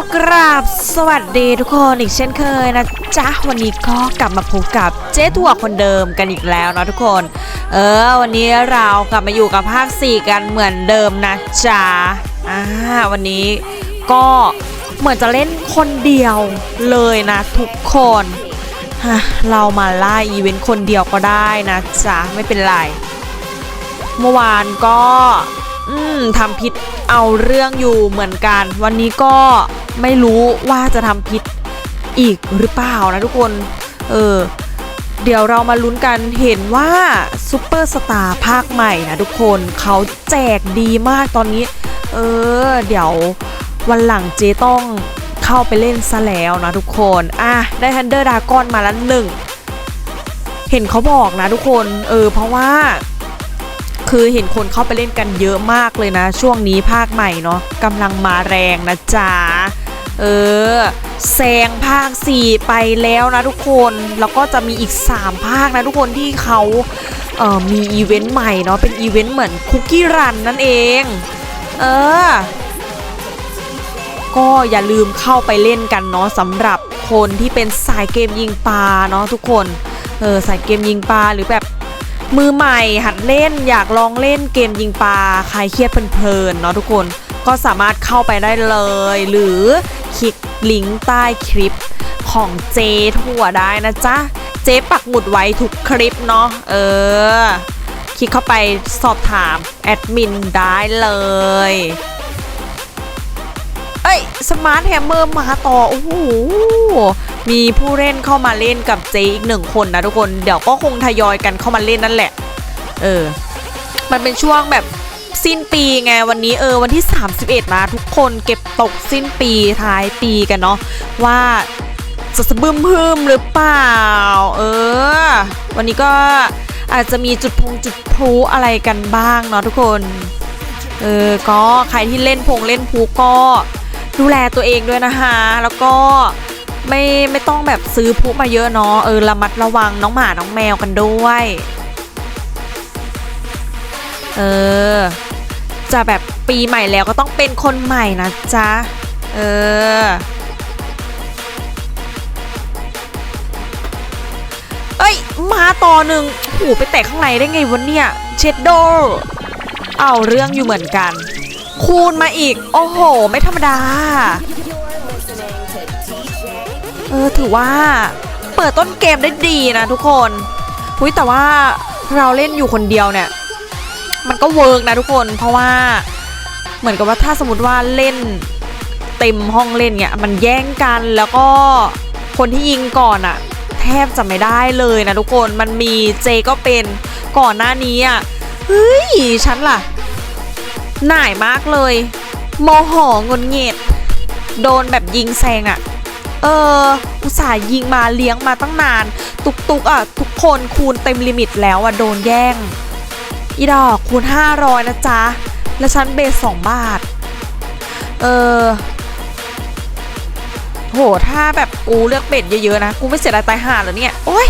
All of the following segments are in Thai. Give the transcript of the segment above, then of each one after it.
ก็กราบสวัสดีทุกคนอีกเช่นเคยนะจ๊ะวันนี้ก็กลับมาพบกับเจ๊ถั่วคนเดิมกันอีกแล้วเนาะทุกคน เออ วันนี้เรากลับมาอยู่กับภาค 4 กันเหมือนเดิมนะจ๊ะอ่าวันนี้ก็เหมือนจะเล่นคนเดียวเลยนะทุกคนฮะเรามาล่าอีเวนต์คนเดียวก็ได้นะจ๊ะไม่เป็นไร เมื่อวานก็ อืมทำผิดเอาเรื่องอยู่เหมือนกัน วันนี้ก็ไม่รู้ว่าจะทำผิดอีกหรือเปล่านะทุกคน เออ เดี๋ยวเรามาลุ้นกันเห็นว่าซูเปอร์สตาร์ภาคใหม่นะทุกคนเขาแจกดีมากตอนนี้ เออ เดี๋ยววันหลังเจต้องเข้าไปเล่นซะแล้วนะทุกคน อะ ได้ทันเดอร์ดากอนมาแล้วหนึ่ง เห็นเขาบอกนะทุกคน เออ เพราะว่า คือเห็นคนเข้าไปเล่นกันเยอะมากเลยนะ ช่วงนี้ภาคใหม่เนาะกำลังมาแรงนะจ๊ะเออแซงภาค 4 ไปแล้วนะทุกคนแล้วก็จะมีอีก 3 ภาคนะทุกคนที่เขาเอ่อมีอีเวนต์ใหม่เนาะเป็นอีเวนต์เหมือนคุกกี้รันนั่นเอง เออ ก็อย่าลืมเข้าไปเล่นกันเนาะสำหรับคนที่เป็นสายเกมยิงปลาเนาะทุกคนเออสายเกมยิงปลาหรือแบบ มือใหม่หัดเล่นอยากลองเล่นเกมยิงปลาคลายเครียดเพลินๆเนาะทุกคนก็สามารถเข้าไปได้เลย หรือคลิกลิงก์ใต้คลิปของเจทั่วได้นะจ๊ะ เจปักหมุดไว้ทุกคลิปเนาะเออ คลิกเข้าไปสอบถามแอดมินได้เลย อ้ยสมาร์ทแฮมเมอร์มาต่อ โอ้โห มีผู้เล่นเข้ามาเล่นกับเจอีกหนึ่งคนนะทุกคน เดี๋ยวก็คงทยอยกันเข้ามาเล่นนั่นแหละ เออ มันเป็นช่วงแบบสิ้นปีไงวันนี้เออวันที่ 31 นะทุกคนเก็บตกสิ้นปีท้ายปีกันเนาะว่าจะสะบึมพึมหรือเปล่า เออ วันนี้ก็อาจจะมีจุดพงจุดพลุอะไรกันบ้างเนาะทุกคน เออ ก็ใครที่เล่นพงเล่นพูก็ ดูแลตัวเองด้วยนะคะ แล้วก็ไม่ไม่ต้องแบบซื้อพูมาเยอะเนาะเออระมัดระวังน้องหมาน้องแมวกันด้วย เออ จะแบบปีใหม่แล้วก็ต้องเป็นคนใหม่นะจ๊ะ เออเอ้ย มาต่อหนึ่งโหูไปแตะข้างในได้ไงวะเนี่ย เชดโด เอาเรื่องอยู่เหมือนกัน คูณมาอีก โอ้โห ไม่ธรรมดา เออ ถือว่าเปิดต้นเกมได้ดีนะทุกคนหุยแต่ว่าเราเล่นอยู่คนเดียวเนี่ย มันก็เวิร์กนะทุกคน เพราะว่าเหมือนกับว่าถ้าสมมติว่าเล่นเต็มห้องเล่นเนี่ยมันแย่งกันแล้วก็คนที่ยิงก่อนอะแทบจะไม่ได้เลยนะทุกคนมันมีเจก็เป็นก่อนหน้านี้อะเฮ้ยฉันล่ะ หน่ายมากเลย โมโหงนเงียดโดนแบบยิงแซงอะเออ อุตส่าห์ยิงมาเลี้ยงมาตั้งนาน ตุกตุกอะทุกคนคูณเต็มลิมิตแล้วอะโดนแย่ง อีดอกคูณ 500 นะจ๊ะ แล้วฉันเบส 2 บาท เออโห ถ้าแบบกูเลือกเบ็ดเยอะๆนะ กูไม่เสียดายตายห่าเหรอเนี่ย โอ้ย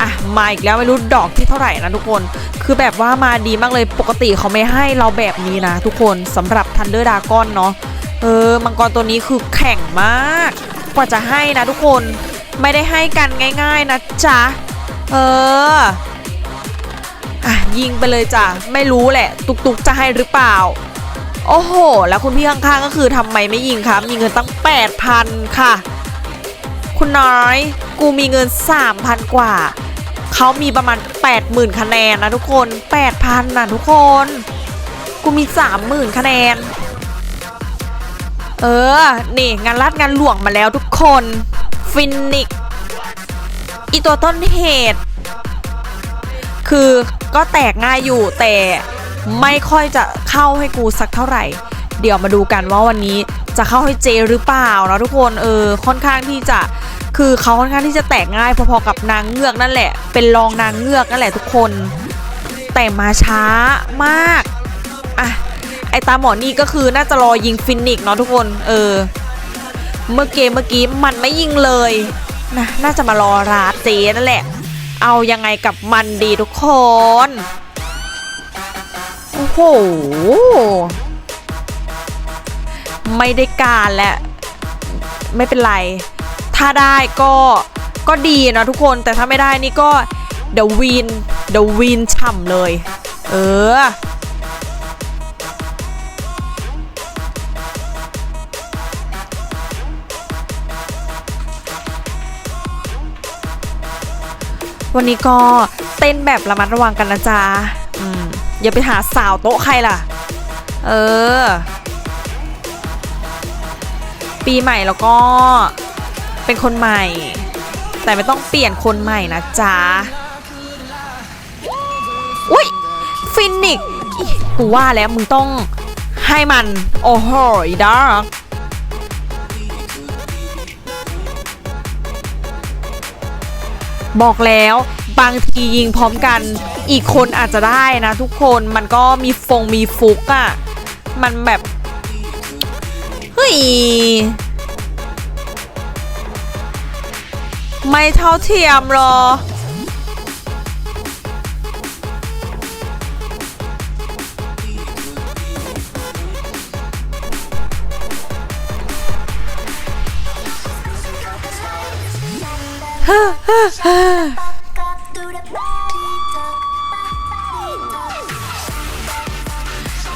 อะ มาอีกแล้วไม่รู้ดอกที่เท่าไหร่นะทุกคน คือแบบว่ามาดีมากเลยปกติเขาไม่ให้เราแบบนี้นะ ทุกคนสำหรับทันเดอร์ดากอนเนาะเออมังกรตัวนี้คือแข่งมาก กว่าจะให้นะทุกคนไม่ได้ให้กันง่าย ๆนะจ๊ะเอออะยิงไปเลยจ้ะไม่รู้แหละ ตุกตุกจะให้หรือเปล่า โอ้โห แล้วคุณพี่ข้างๆก็คือทำไมไม่ยิงครับมีเงินตั้ง 8,000 ค่ะ คุณน้อย กูมีเงิน 3,000 กว่า เขามีประมาณ 80,000 คะแนนนะทุกคน 8,000นะทุกคน กูมี 30,000 คะแนน เออ นี่งานรัดงานหลวงมาแล้วทุกคน ฟินิกอีตัวต้นเหตุ คือก็แตกง่ายอยู่แต่ไม่ค่อยจะเข้าให้กูสักเท่าไหร่ เดี๋ยวมาดูกันว่าวันนี้จะเข้าให้เจหรือเปล่านะทุกคนเออค่อนข้างที่จะ คือเขาค่อนข้างที่จะแตกง่ายพอๆกับนางเงือกนั่นแหละ เป็นรองนางเงือกนั่นแหละทุกคน แต่มาช้ามากอะไอตาหมอนี่ก็คือน่าจะรอยิงฟินิกเนาะทุกคน เออ เมื่อเกมเมื่อกี้มันไม่ยิงเลยนะน่าจะมารอราเจนั่นแหละ เอายังไงกับมันดีทุกคน โอ้โห ไม่ได้การและไม่เป็นไร ถ้าได้ก็ก็ดีนะทุกคนแต่ถ้าไม่ได้นี่ก็เดววีนเดววีนฉ่ำเลย เออวันนี้ก็เต้นแบบระมัดระวังกันนะจ๊ะอืมอย่าไปหาสาวโต๊ะใครล่ะ เออ ปีใหม่แล้วก็ เป็นคนใหม่ แต่ไม่ต้องเปลี่ยนคนใหม่นะจ๊ะ อุ้ยฟินิกกูว่าแล้วมึงต้องให้มัน โอ้โหดาร์กบอกแล้วบางทียิงพร้อมกันอีกคนอาจจะได้นะทุกคนมันก็มีฟงมีฟุกอะ่ะ มันแบบ เฮ้ย ไม่เท่าเทียมหรอ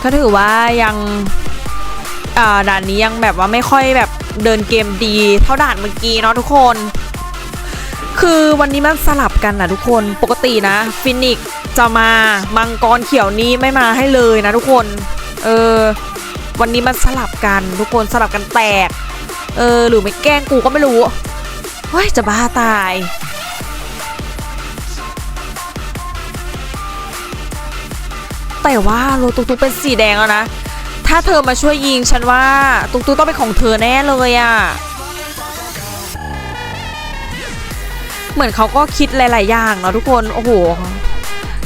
ก็ถือว่ายังอ่าด่านนี้ยังแบบว่าไม่ค่อยแบบเดินเกมดี เท่าด่านเมื่อกี้เนาะทุกคน คือวันนี้มันสลับกันนะทุกคนปกตินะฟินิกจะมามังกรเขียวนี้ไม่มาให้เลยนะทุกคนเออวันนี้มันสลับกันทุกคนสลับกันแตก เออหรือไม่แกล้งกูก็ไม่รู้เฮ้ยจะบ้าตายแต่ว่าโรตุกตุเป็นสีแดงแล้วนะ ถ้าเธอมาช่วยยิงฉันว่าตุกตุต้องเป็นของเธอแน่เลยอะ่ะ เหมือนเขาก็คิดหลาย ๆ อย่างเนาะทุกคน โอ้โห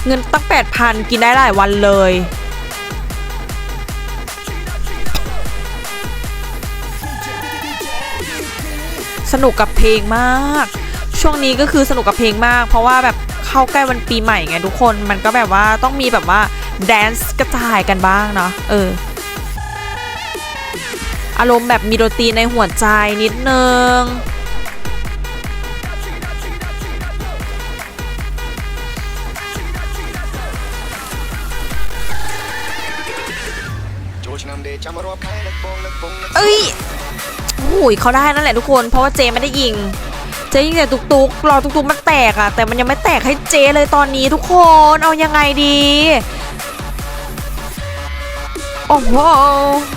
เงินตั้ง8,000กินได้หลายวันเลย สนุกกับเพลงมาก ช่วงนี้ก็คือสนุกกับเพลงมาก เพราะว่าแบบเข้าใกล้วันปีใหม่ไงทุกคน มันก็แบบว่าต้องมีแบบว่าแดนซ์กระจายกันบ้างเนาะ เออ อารมณ์แบบมีดนตรีในหัวใจนิดนึง เอ้ยโอ้ยเขาได้นั่นแหละทุกคน เพราะว่าเจไม่ได้ยิง เจยิงแต่ตุกตุกรอตุกตุกมันแตกอะแต่มันยังไม่แตกให้เจเลยตอนนี้ทุกคนเอายังไงดีโอ้โห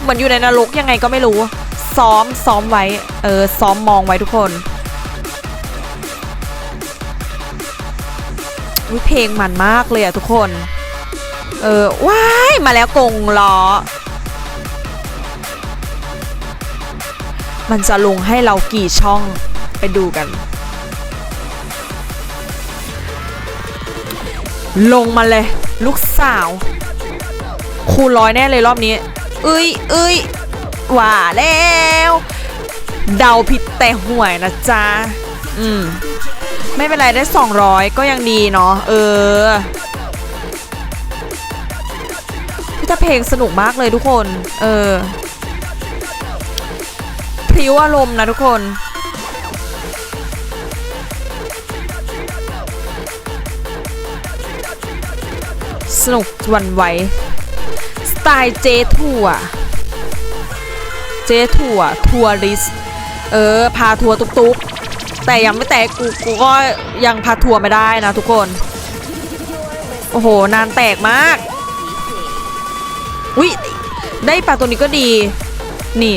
เหมือนอยู่ในนรกยังไงก็ไม่รู้ ซ้อมซ้อมไว้ เออ ซ้อมมองไว้ทุกคนเพลงมันมากเลยอะทุกคน เออ ว้าย มาแล้วกงล้อ มันจะลงให้เรากี่ช่องไปดูกัน ลงมาเลย ลูกสาว คูร้อยแน่เลยรอบนี้ เอ้ยเอ้ยว่าแล้ว เดาผิดแต่ห่วยนะจ๊ะ อืม ไม่เป็นไรได้ 200 ก็ยังดีเนาะเออพี่ตาเพลงสนุกมากเลยทุกคน เออ พริ้วอารมณ์นะทุกคน สนุกวันไหวสไตล์เจทัวเจทัวทัวริส เออ พาทัวร์ตุ๊กๆ แต่ยังไม่แตกกูกูก็ยังพาทัวร์ไม่ได้นะทุกคน โอ้โห นานแตกมากวิได้ปลาตัวนี้ก็ดี นี่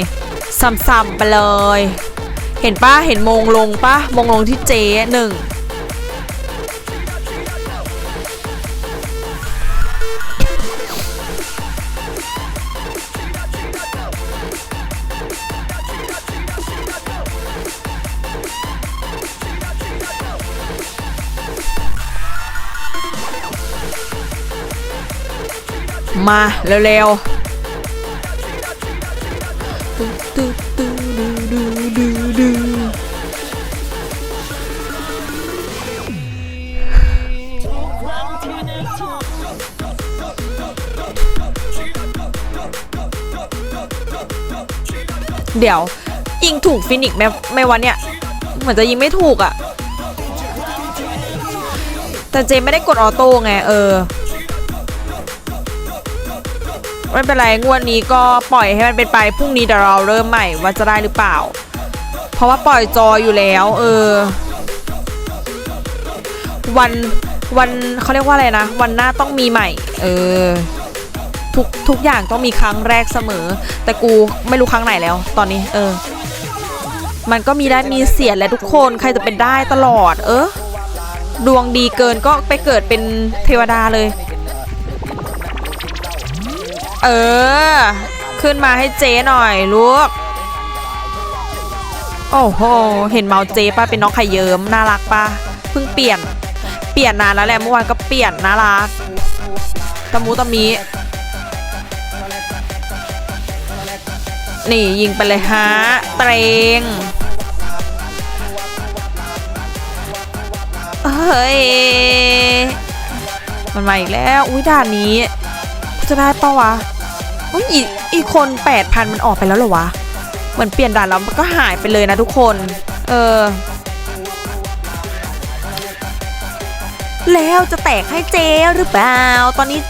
ซ้ำๆไปเลย เห็นป้าเห็นมงลงป้ามงลงที่เจหนึ่งมาเร็วๆ เดี๋ยว ยิงถูกฟินิกไหมไม่วันเนี่ย เหมือนจะยิงไม่ถูกอะ แต่เจไม่ได้กดออโต้ไง เออ ไม่เป็นไรงวดนี้ก็ปล่อยให้มันเป็นไปพรุ่งนี้เดี๋ยวเราเริ่มใหม่ว่าจะได้หรือเปล่า เพราะว่าปล่อยจออยู่แล้ว เออ วันวันเขาเรียกว่าอะไรนะ วันหน้าต้องมีใหม่ เออ ทุกทุกอย่างต้องมีครั้งแรกเสมอ แต่กูไม่รู้ครั้งไหนแล้ว ตอนนี้ เออ มันก็มีได้มีเสียแหละทุกคนใครจะเป็นได้ตลอด เออดวงดีเกินก็ไปเกิดเป็นเทวดาเลย เออ ขึ้นมาให้เจ๊หน่อยลูก โอ้โห เห็นเมาเจ๊ป่ะเป็นน้องไข่เยิ้มน่ารักป่ะเพิ่งเปลี่ยน เปลี่ยนนานแล้วแหละเมื่อวานก็เปลี่ยนน่ารักตะมูตะมีนี่ยิงไปเลยฮะ เตรงเฮ้ย มันมาอีกแล้ว อุ้ยด่านนี้ จะได้ปะวะอุ้ยอีกอีกคน8,000มันออกไปแล้วเหรอวะ เหมือนเปลี่ยนด่านแล้วมันก็หายไปเลยนะทุกคน เออ แล้วจะแตกให้เจหรือเปล่า ตอนนี้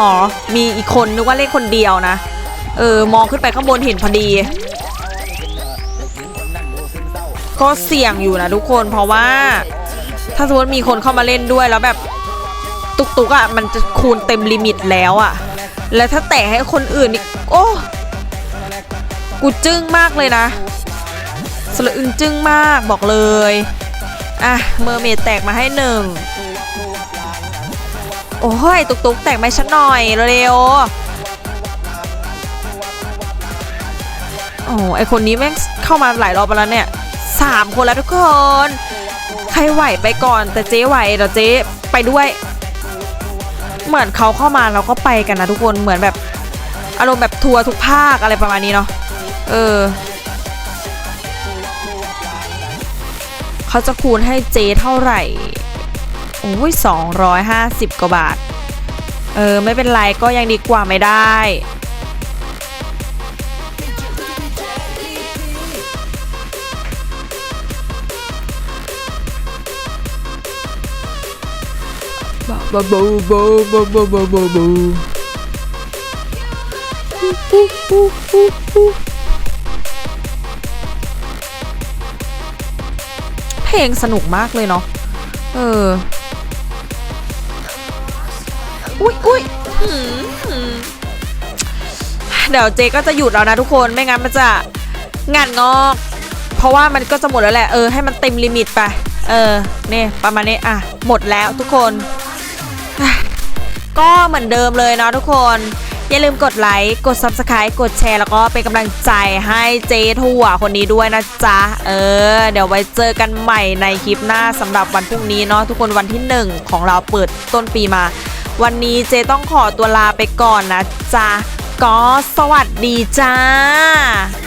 อ๋อ มีอีกคนนึกว่าเล่นคนเดียวนะ เออ มองขึ้นไปข้างบนเห็นพอดี ก็เสี่ยงอยู่นะทุกคนเพราะว่า ถ้าสมมติมีคนเข้ามาเล่นด้วยแล้วแบบ ตุกตุกๆอะมันจะคูณเต็มลิมิตแล้วอะ แล้วถ้าแตะให้คนอื่นอีกโอ้กูจึ้งมากเลยนะสละอึงจึ้งมากบอกเลยอะเมอร์เมดแตกมาให้หนึ่งโอ้ยตุกตุกๆแตกไม่ฉันหน่อยเร็วโอ้ไอคนนี้แม่งเข้ามาหลายรอบแล้วเนี่ยสามคนแล้วทุกคน ใครไหวไปก่อนแต่เจ๊ไหวเดี๋ยวเจ๊ไปด้วย เหมือนเขาเข้ามาเราก็ไปกันนะทุกคนเหมือนแบบอารมณ์แบบทัวร์ทุกภาคอะไรประมาณนี้เนาะเออเขาจะคูณให้เจเท่าไหร่โอ้ยสองร้อยห้าสิบกว่าบาท เออ ไม่เป็นไรก็ยังดีกว่าไม่ได้ บ้าบ้าบ้าบ้าบ้าบ้าบ้าบ้าบ้าเพลงสนุกมากเลยเนาะ เออ อุ้ยอุ้ยเดี๋ยวเจก็จะหยุดแล้วนะทุกคน ไม่งั้นมันจะงานงอก เพราะว่ามันก็จะหมดแล้วแหละ เออ ให้มันเต็มลิมิตไป เออ เนี่ยประมาณนี้ อะ หมดแล้วทุกคน ก็เหมือนเดิมเลยเนาะทุกคน อย่าลืมกดไลค์ กด Subscribe กดแชร์ แล้วก็เป็นกำลังใจให้เจทั่วคนนี้ด้วยนะจ๊ะ เออ เดี๋ยวไว้เจอกันใหม่ในคลิปหน้าสำหรับวันพรุ่งนี้เนาะทุกคนวันที่ 1 ของเราเปิดต้นปีมา วันนี้เจต้องขอตัวลาไปก่อนนะจ๊ะ ก็สวัสดีจ้า